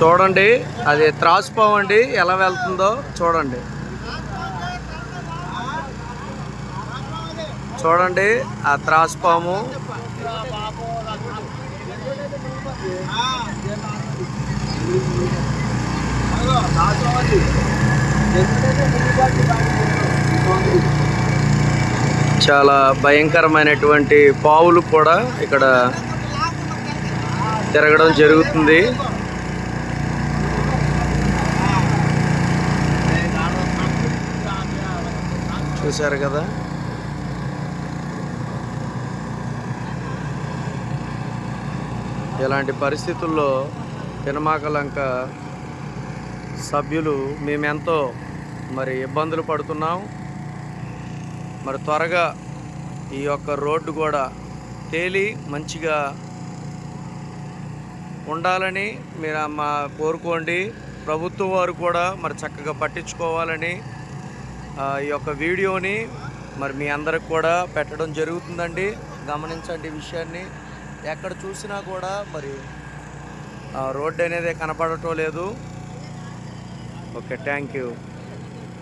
చూడండి అది త్రాసుపాము అండి. ఎలా వెళ్తుందో చూడండి. చూడండి ఆ త్రాసుపాము చాలా భయంకరమైనటువంటి పావులు కూడా ఇక్కడ తిరగడం జరుగుతుంది. చూశారు కదా. ఇలాంటి పరిస్థితుల్లో తినమాకలంక సభ్యులు మేమెంతో మరి ఇబ్బందులు పడుతున్నాం. మరి త్వరగా ఈ యొక్క రోడ్డు కూడా తేలి మంచిగా ఉండాలని మీరు మా కోరుకోండి. ప్రభుత్వం వారు కూడా మరి చక్కగా పట్టించుకోవాలని ఈ యొక్క వీడియోని మరి మీ అందరికి కూడా పెట్టడం జరుగుతుందండి. గమనించండి విషయాన్ని. ఎక్కడ చూసినా కూడా మరి రోడ్డు అనేది కనపడటం లేదు. Okay thank you.